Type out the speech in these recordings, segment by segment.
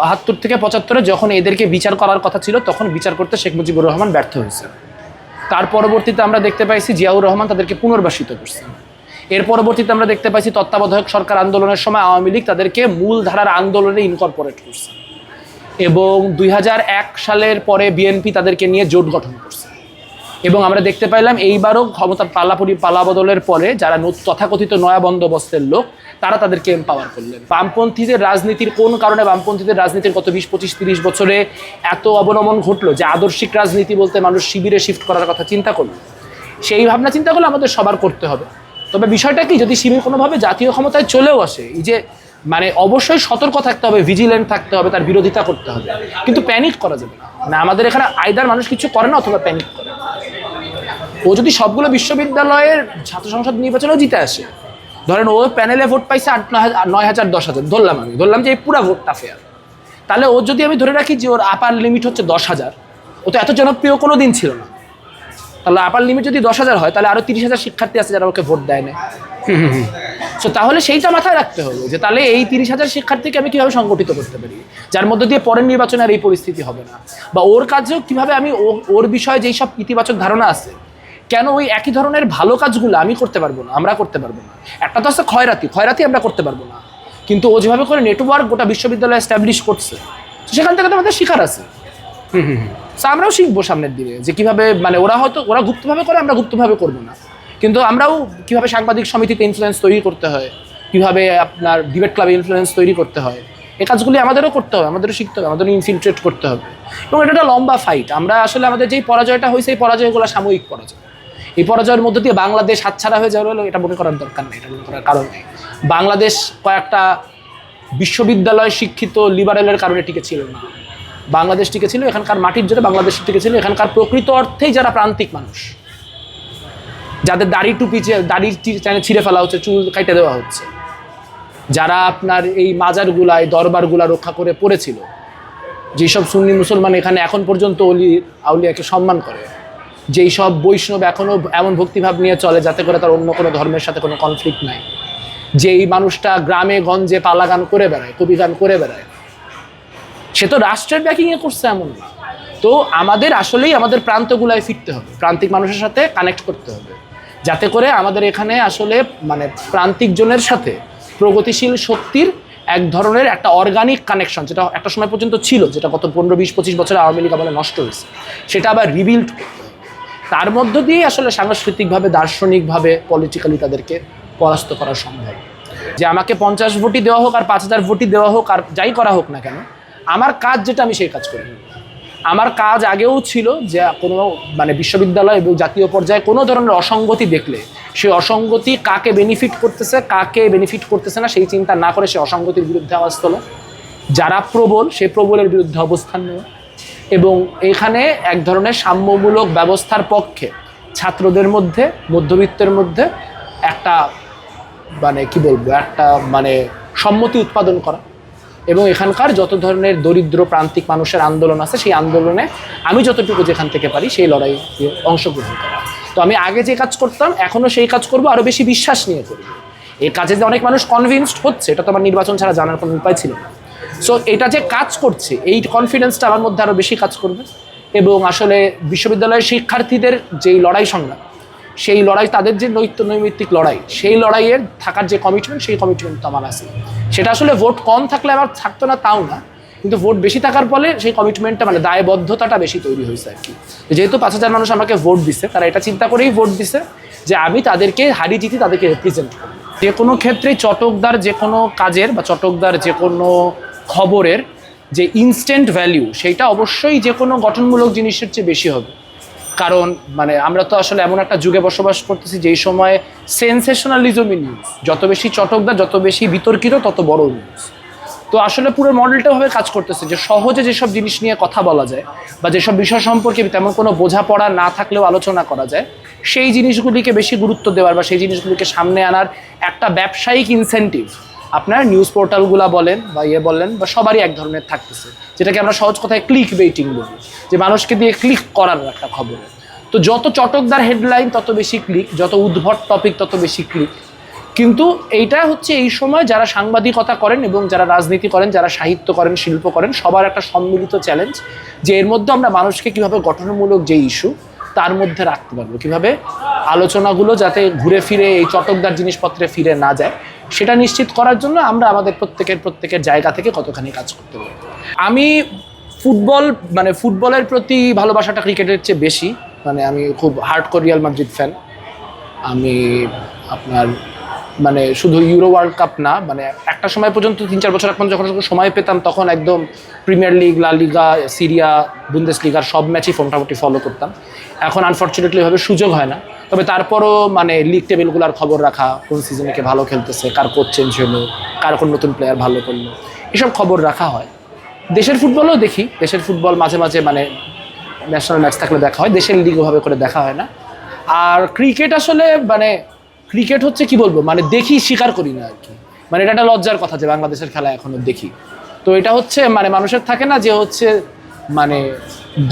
বাহাত্তর থেকে পঁচাত্তরে যখন এদেরকে বিচার করার কথা ছিল, তখন বিচার করতে শেখ মুজিবুর রহমান ব্যর্থ হয়েছে। তার পরবর্তীতে আমরা দেখতে পাইছি জিয়াউর রহমান তাদেরকে পুনর্বাসিত করছে। এর পরবর্তীতে আমরা দেখতে পাইছি তত্ত্বাবধায়ক সরকার আন্দোলনের সময় আওয়ামী লীগ তাদেরকে মূল ধারার আন্দোলনে ইনকর্পোরেট করছে। এবং দুই হাজার এক সালের পরে বিএনপি তাদেরকে নিয়ে জোট গঠন করছে। এবং আমরা দেখতে পাইলাম এইবারও ক্ষমতা পাল্লাপুরি পালাবদলের পরে যারা তথাকথিত নয়া বন্দোবস্তের লোক, তারা তাদেরকে এম্পাওয়ার করলেন। বামপন্থীদের রাজনীতির কোন কারণে বামপন্থীদের রাজনীতির গত বিশ, পঁচিশ, তিরিশ বছরে এত অবনমন ঘটলো যে আদর্শিক রাজনীতি বলতে মানুষ শিবিরে শিফট করার কথা চিন্তা করল? সেই ভাবনা চিন্তা করলে আমাদের সবার করতে হবে। তবে বিষয়টা কি, যদি শিবির কোনোভাবে জাতীয় ক্ষমতায় চলেও আসে, এই যে মানে অবশ্যই সতর্ক থাকতে হবে ভিজিল্যান্ট থাকতে হবে, তার বিরোধিতা করতে হবে। কিন্তু প্যানিক করা যাবে না। মানে আমাদের এখানে আইদার মানুষ কিছু করে না অথবা প্যানিক করে। ও যদি সবগুলো বিশ্ববিদ্যালয়ের ছাত্র সংসদ নির্বাচনেও জিতে আসে, ধরেন ও প্যানেলে ভোট পাইছে আট, নয় হাজার- দশ হাজার, ধরলাম আমি, ধরলাম যে এই পুরা ভোটটা ফেয়ার তাহলে ওর যদি আমি ধরে রাখি যে ওর আপার লিমিট হচ্ছে দশ হাজার, ও তো এত জনপ্রিয় কোনো দিন ছিল না। তাহলে আপার লিমিট যদি দশ হাজার হয়, তাহলে আরও তিরিশ হাজার শিক্ষার্থী আছে যারা ওকে ভোট দেয় না। সো তাহলে সেইটা মাথায় রাখতে হবে যে তাহলে এই তিরিশ হাজার শিক্ষার্থীকে আমি কীভাবে সংগঠিত করতে পারি? যার মধ্যে দিয়ে পরের নির্বাচনে আর এই পরিস্থিতি হবে না। বা ওর কাজেও কীভাবে আমি ও- ওর বিষয়ে যেই সব ইতিবাচক ধারণা আছে কেন ওই একই ধরনের ভালো কাজগুলো আমি করতে পারব না, আমরা করতে পারব না? একটা তো আছে ক্ষয়রাতি ক্ষয়রাতি আমরা করতে পারব না। কিন্তু ও যেভাবে করে নেটওয়ার্ক গোটা বিশ্ববিদ্যালয় এস্টাবলিশ করছে, সেখান থেকে তো আমাদের শিকার আছে। তো আমরাও শিখব সামনের দিনে যে কীভাবে মানে ওরা হয়তো, ওরা গুপ্তভাবে করে, আমরা গুপ্তভাবে করব না। কিন্তু আমরাও কীভাবে সাংবাদিক সমিতিতে ইনফ্লুয়েন্স তৈরি করতে হয়, কীভাবে আপনার ডিবেট ক্লাবে ইনফ্লুয়েন্স তৈরি করতে হয় এই কাজগুলি আমাদেরও করতে হবে, আমাদেরও শিখতে হবে, আমাদেরও ইনফিলট্রেট করতে হবে। এবং এটা একটা লম্বা ফাইট আমরা আসলে আমাদের যেই পরাজয়টা হয়েছে এই পরাজয়গুলো সাময়িক পরাজয়। এই পরাজয়ের মধ্যে দিয়ে বাংলাদেশ হাতছাড়া হয়ে যাওয়া হলো এটা মনে করার দরকার নেই, এটা মনে করার কারণ নেই। বাংলাদেশ কয়েকটা বিশ্ববিদ্যালয় শিক্ষিত লিবারেলের কারণে টিকে ছিল না। বাংলাদেশ টিকে ছিল এখানকার মাটির জন্য বাংলাদেশ টিকে ছিল এখানকার প্রকৃত অর্থেই যারা প্রান্তিক মানুষ, যাদের দাড়ি টুপি দাড়ি ছিঁড়ে ফেলা হচ্ছে, চুল কাইটে দেওয়া হচ্ছে, যারা আপনার এই মাজারগুলা এই দরবারগুলা রক্ষা করে পড়েছিল, যেসব সুন্নি মুসলমান এখানে এখন পর্যন্ত অলি আউলিয়াকে সম্মান করে যেই সব বৈষ্ণব এখনও এমন ভক্তিভাব নিয়ে চলে যাতে করে তার অন্য কোনো ধর্মের সাথে কোনো কনফ্লিক্ট নাই। যেই মানুষটা গ্রামে, গঞ্জে পালা গান করে বেড়ায় কবি গান করে বেড়ায়, সে তো রাষ্ট্রের ব্যাকিংয়ে করছে এমন না। তো আমাদের আসলেই আমাদের প্রান্তগুলায় ফিরতে হবে, প্রান্তিক মানুষের সাথে কানেক্ট করতে হবে। যাতে করে আমাদের এখানে আসলে মানে প্রান্তিক জনের সাথে প্রগতিশীল শক্তির এক ধরনের একটা অর্গানিক কানেকশন যেটা একটা সময় পর্যন্ত ছিল, যেটা গত পনেরো, বিশ, পঁচিশ বছরে আওয়ামী লীগ আমলে নষ্ট হয়েছে। সেটা আবার রিবিল্ড তার মধ্য দিয়ে আসলে সাংস্কৃতিকভাবে, দার্শনিকভাবে পলিটিক্যালি তাদেরকে পরাস্ত করা সম্ভব। যে আমাকে পঞ্চাশ ভোটই দেওয়া হোক আর পাঁচ হাজার ভোটই দেওয়া হোক আর যাই করা হোক না কেন, আমার কাজ যেটা আমি সেই কাজ করি। আমার কাজ আগেও ছিল যে কোনো মানে বিশ্ববিদ্যালয় এবং জাতীয় পর্যায়ে কোনো ধরনের অসঙ্গতি দেখলে সেই অসঙ্গতি কাকে বেনিফিট করতেছে, কাকে বেনিফিট করতেছে না, সেই চিন্তা না করে সে অসঙ্গতির বিরুদ্ধে আওয়াজ তোলা। যারা প্রবল, সে প্রবলের বিরুদ্ধে অবস্থান নেওয়া এবং এখানে এক ধরনের সাম্যমূলক ব্যবস্থার পক্ষে ছাত্রদের মধ্যে, মধ্যবিত্তের মধ্যে একটা মানে কি বলব, একটা মানে সম্মতি উৎপাদন করা এবং এখানকার যত ধরনের দরিদ্র প্রান্তিক মানুষের আন্দোলন আছে, সেই আন্দোলনে আমি যতটুকু যেখান থেকে পারি সেই লড়াইয়ে অংশগ্রহণ করা। তো আমি আগে যে কাজ করতাম এখনও সেই কাজ করব আরও বেশি বিশ্বাস নিয়ে করব এই কাজে যে অনেক মানুষ কনভিনসড হচ্ছে, এটা তো আমার নির্বাচন ছাড়া জানার কোনো উপায় ছিল না। সো এটা যে কাজ করছে, এই কনফিডেন্সটা আমার মধ্যে আরও বেশি কাজ করবে। এবং আসলে বিশ্ববিদ্যালয়ের শিক্ষার্থীদের যেই লড়াই সংগ্রাম, সেই লড়াই তাদের যে নৈত্য নৈমিত্তিক লড়াই, সেই লড়াইয়ের থাকার যে কমিটমেন্ট সেই কমিটমেন্ট আমার আছে। সেটা আসলে ভোট কম থাকলে আমার থাকতো না, তাও না। কিন্তু ভোট বেশি থাকার ফলে সেই কমিটমেন্টটা মানে দায়বদ্ধতাটা বেশি তৈরি হয়েছে আর কি। যেহেতু পাঁচ হাজার মানুষ আমাকে ভোট দিছে, তারা এটা চিন্তা করেই ভোট দিছে যে আমি তাদেরকে হারি জিতি তাদেরকে রিপ্রেজেন্ট করব। যে কোনো ক্ষেত্রেই চটকদার যে কোনো কাজের বা চটকদার যে কোনো খবরের যে ইনস্ট্যান্ট ভ্যালিউ সেইটা অবশ্যই যে কোনো গঠনমূলক জিনিসের চেয়ে বেশি হবে। কারণ মানে আমরা তো আসলে এমন একটা যুগে বসবাস করতেছি, যেই সময় সেন্সেশনালিজমই নিউজ যত বেশি চটকদার, যত বেশি বিতর্কিত, তত বড় নিউজ তো আসলে পুরো মডেলটা ভাবে কাজ করতেছে যে সহজে যেসব জিনিস নিয়ে কথা বলা যায়, বা যেসব বিষয় সম্পর্কে তেমন কোনো বোঝাপড়া না থাকলেও আলোচনা করা যায়, সেই জিনিসগুলিকে বেশি গুরুত্ব দেওয়ার, বা সেই জিনিসগুলিকে সামনে আনার একটা ব্যবসায়িক ইনসেন্টিভ আপনার নিউজ পোর্টালগুলা বলেন বা ইয়ে বলেন বা সবারই এক ধরনের থাকতেছে। যেটাকে আমরা সহজ কথায় ক্লিক বেইটিং বলি, যে মানুষকে দিয়ে ক্লিক করার একটা খবর। তো যত চটকদার হেডলাইন তত বেশি ক্লিক যত উদ্ভট টপিক তত বেশি ক্লিক কিন্তু এইটা হচ্ছে এই সময় যারা সাংবাদিকতা করেন এবং যারা রাজনীতি করেন, যারা সাহিত্য করেন, শিল্প করেন, সবার একটা সম্মিলিত চ্যালেঞ্জ যে এর মধ্যে আমরা মানুষকে কীভাবে গঠনমূলক যে ইস্যু তার মধ্যে রাখতে পারব। কীভাবে? আলোচনাগুলো যাতে ঘুরে ফিরে এই চটকদার জিনিসপত্রে ফিরে না যায়। সেটা নিশ্চিত করার জন্য আমরা আমাদের প্রত্যেকের প্রত্যেকের জায়গা থেকে কতখানি কাজ করতে পারি। আমি ফুটবল মানে ফুটবলের প্রতি ভালোবাসাটা ক্রিকেটের চেয়ে বেশি। মানে আমি খুব হার্ড কোরিয়াল মাদ্রিদ ফ্যান আমি আপনার মানে শুধু ইউরো ওয়ার্ল্ড কাপ না মানে একটা সময় পর্যন্ত তিন চার বছর এখন যখন সময় পেতাম, তখন একদম প্রিমিয়ার লিগ লা লিগা সিরিয়া বুন্দেস লিগার সব ম্যাচই মোটামুটি ফলো করতাম। এখন আনফর্চুনেটলি ভাবে সুযোগ হয় না। তবে তারপরও মানে লিগ টেবিলগুলোর খবর রাখা, কোন সিজনে কে ভালো খেলতেছে, কার কোচ চেঞ্জ হলো, কার কোন নতুন প্লেয়ার ভালো করল, এসব খবর রাখা হয়। দেশের ফুটবলও দেখি, দেশের ফুটবল মাঝে মাঝে মানে ন্যাশনাল ম্যাচ থাকলে দেখা হয়, দেশের লিগ ওভাবে করে দেখা হয় না। আর ক্রিকেট আসলে মানে ক্রিকেট হচ্ছে কি বলব? মানে দেখি, স্বীকার করি না আর কি মানে এটা একটা লজ্জার কথা যে বাংলাদেশের খেলা এখনও দেখি। তো এটা হচ্ছে মানে মানুষের থাকে না যে হচ্ছে মানে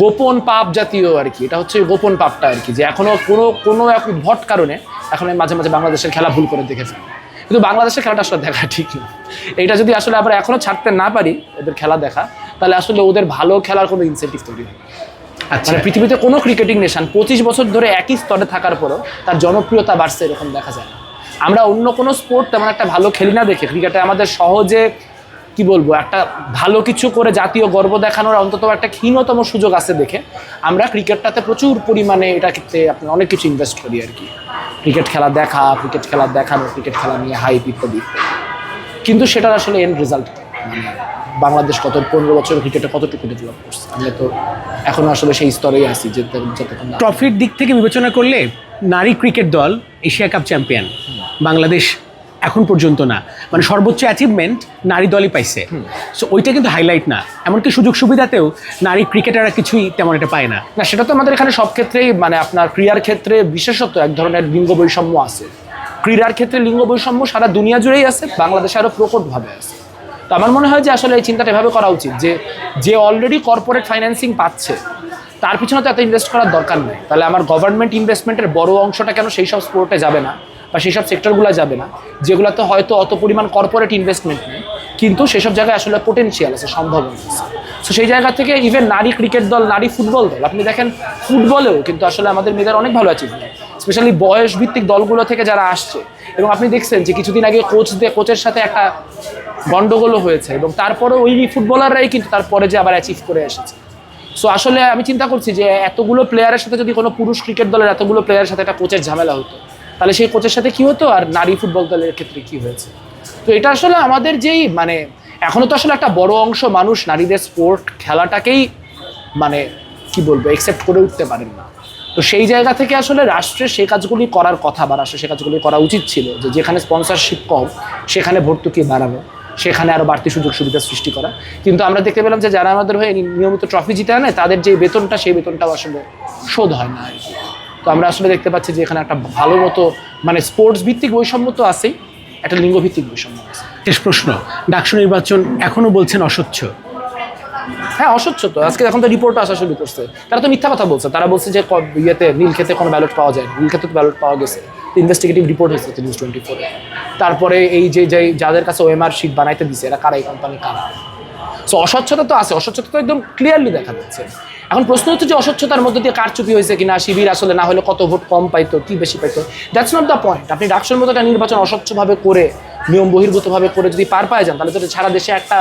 গোপন পাপ জাতীয় আর কি এটা হচ্ছে গোপন পাপটা আর কি যে এখনও কোনো কোনো এক উদ্ভট কারণে এখন মাঝে মাঝে বাংলাদেশের খেলা ভুল করে দেখে কিন্তু বাংলাদেশের খেলাটা আসলে দেখা ঠিক না। এটা যদি আসলে আবার এখনও ছাড়তে না পারি, ওদের খেলা দেখা, তাহলে আসলে ওদের ভালো খেলার কোনো ইনসেন্টিভ তৈরি হয়। আচ্ছা। মানে পৃথিবীতে কোনো ক্রিকেটিং নেশান পঁচিশ বছর ধরে একই স্তরে থাকার পরও তার জনপ্রিয়তা বাড়ছে এরকম দেখা যায় আমরা অন্য কোনো স্পোর্ট তেমন একটা ভালো খেলি না দেখে। ক্রিকেটে আমাদের সহজে, কি বলব, একটা ভালো কিছু করে জাতীয় গর্ব দেখানোর অন্তত একটা ক্ষীণতম সুযোগ আছে দেখে। আমরা ক্রিকেটটাতে প্রচুর পরিমাণে এটা ক্ষেত্রে আপনি অনেক কিছু ইনভেস্ট করি আর কি। ক্রিকেট খেলা দেখা ক্রিকেট খেলা দেখানো ক্রিকেট খেলা নিয়ে হাইপ ইত্যাদি। কিন্তু সেটার আসলে এন্ড রেজাল্ট মানে বাংলাদেশ কত পনেরো বছর ক্রিকেটে কতটুকু ডেভেলপ করছে? আমরা তো এখনও আসলে সেই স্তরেই আছি যে যতক্ষণ ট্রফির দিক থেকে বিবেচনা করলে নারী ক্রিকেট দল এশিয়া কাপ চ্যাম্পিয়ন বাংলাদেশ এখন পর্যন্ত না। মানে সর্বোচ্চ অ্যাচিভমেন্ট নারী দলই পাইছে। সো ওইটা কিন্তু হাইলাইট না। এমনকি সুযোগ সুবিধাতেও নারী ক্রিকেটাররা কিছুই তেমন এটা পায় না। না সেটা তো আমাদের এখানে সব ক্ষেত্রেই মানে আপনার ক্রীড়ার ক্ষেত্রে বিশেষত এক ধরনের লিঙ্গ বৈষম্য আছে। ক্রীড়ার ক্ষেত্রে লিঙ্গ বৈষম্য সারা দুনিয়া জুড়েই আছে বাংলাদেশে আরও প্রকটভাবে আছে। তো আমার মনে হয় যে আসলে এই চিন্তাটা এভাবে করা উচিত যে যে অলরেডি কর্পোরেট ফাইন্যান্সিং পাচ্ছে, তার পিছনে তো এত ইনভেস্ট করার দরকার নেই। তাহলে আমার গভর্নমেন্ট ইনভেস্টমেন্টের বড় অংশটা কেন সেই সব স্পোর্টে যাবে না? বা সেই সব সেক্টরগুলো যাবে না? যেগুলোতে হয়তো অত পরিমাণ কর্পোরেট ইনভেস্টমেন্ট নেই। কিন্তু সেসব জায়গায় আসলে পোটেনশিয়াল আছে সম্ভাবনা আছে সো সেই জায়গা থেকে ইভেন নারী ক্রিকেট দল, নারী ফুটবল দল, আপনি দেখেন ফুটবলেও কিন্তু আসলে আমাদের মেয়েদের অনেক ভালো অ্যাচিভমেন্ট স্পেশালি বয়স ভিত্তিক দলগুলো থেকে যারা আসছে। এবং আপনি দেখছেন যে কিছুদিন আগে কোচ দিয়ে কোচের সাথে একটা গন্ডগোলও হয়েছে এবং তারপরে ওই ফুটবলাররাই কিন্তু তারপরে যে আবার অ্যাচিভ করে এসেছে। সো আসলে আমি চিন্তা করছি যে এতগুলো প্লেয়ারের সাথে যদি কোনো পুরুষ ক্রিকেট দলের এতগুলো প্লেয়ারের সাথে একটা কোচের ঝামেলা হতো, তাহলে সেই কোচের সাথে কি হতো আর নারী ফুটবল দলের ক্ষেত্রে কি হয়েছে? তো এটা আসলে আমাদের যেই মানে এখনও তো আসলে একটা বড় অংশ মানুষ নারীদের স্পোর্ট খেলাটাকেই মানে কি বলব একসেপ্ট করে উঠতে পারেন না। তো সেই জায়গা থেকে আসলে রাষ্ট্রের সে কাজগুলি করার কথা বা রাষ্ট্রের সে কাজগুলি করা উচিত ছিল যে যেখানে স্পন্সরশিপ কম, সেখানে ভর্তুকি বাড়ানো। সেখানে আরও বাড়তি সুযোগ সুবিধা সৃষ্টি করা। কিন্তু আমরা দেখতে পেলাম যে যারা আমাদের হয়ে নিয়মিত ট্রফি জিতে আনে তাদের যে বেতনটা সেই বেতনটাও আসলে শোধ হয় না আর কি। তো আমরা আসলে দেখতে পাচ্ছি যে এখানে একটা ভালো মতো মানে স্পোর্টস ভিত্তিক বৈষম্য তো আছেই একটা লিঙ্গভিত্তিক বৈষম্য আছে। শেষ প্রশ্ন ডাকসু নির্বাচন এখনও বলছেন অস্বচ্ছ হ্যাঁ অস্বচ্ছ তো। আজকে এখন তো রিপোর্ট আসা শুরু করছে। তারা তো মিথ্যা কথা বলছে। তারা বলছে যে ইয়েতে নীল কোনো ব্যালট পাওয়া যায় নীল ব্যালট পাওয়া গেছে। ইনভেস্টিগেটিভ রিপোর্ট হয়েছে নিউজ টোয়েন্টি ফোরে তারপরে এই যে যে যাদের কাছে ওএমআর শিট বানাইতে দিছে, এরা কারা, এই কোম্পানি কারা? সো অস্বচ্ছতা তো আছে, অস্বচ্ছতা তো একদম ক্লিয়ারলি দেখা যাচ্ছে। এখন প্রশ্ন হচ্ছে যে অস্বচ্ছতার মধ্যে দিয়ে কারচুপি হয়েছে কিনা, শিবির আসলে না হলে কত ভোট কম পাইতো, কি বেশি পাইতো? দ্যাটস নট দ্য পয়েন্ট আপনি ডাকসুর মতো একটা নির্বাচন অস্বচ্ছভাবে করে, নিয়ম বহির্ভূতভাবে করে যদি পার পায় যান, তাহলে তো সারা দেশে একটা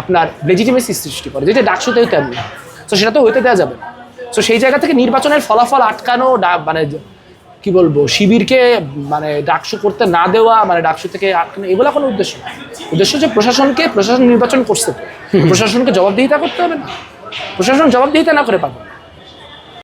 আপনার লেজিটিমেসি সৃষ্টি করে। যেটা ডাকসুতেও তেমনি তো সেটা তো হইতে দেওয়া যাবে। তো সেই জায়গা থেকে নির্বাচনের ফলাফল আটকানো মানে কি বলব শিবিরকে মানে ডাকসু করতে না দেওয়া মানে ডাকসু থেকে এগুলো কোনো উদ্দেশ্য না উদ্দেশ্য যে প্রশাসনকে প্রশাসন নির্বাচন করছে তো। প্রশাসনকে জবাবদিহিতা করতে হবে না। প্রশাসন জবাবদিহিতা না করে পাবে।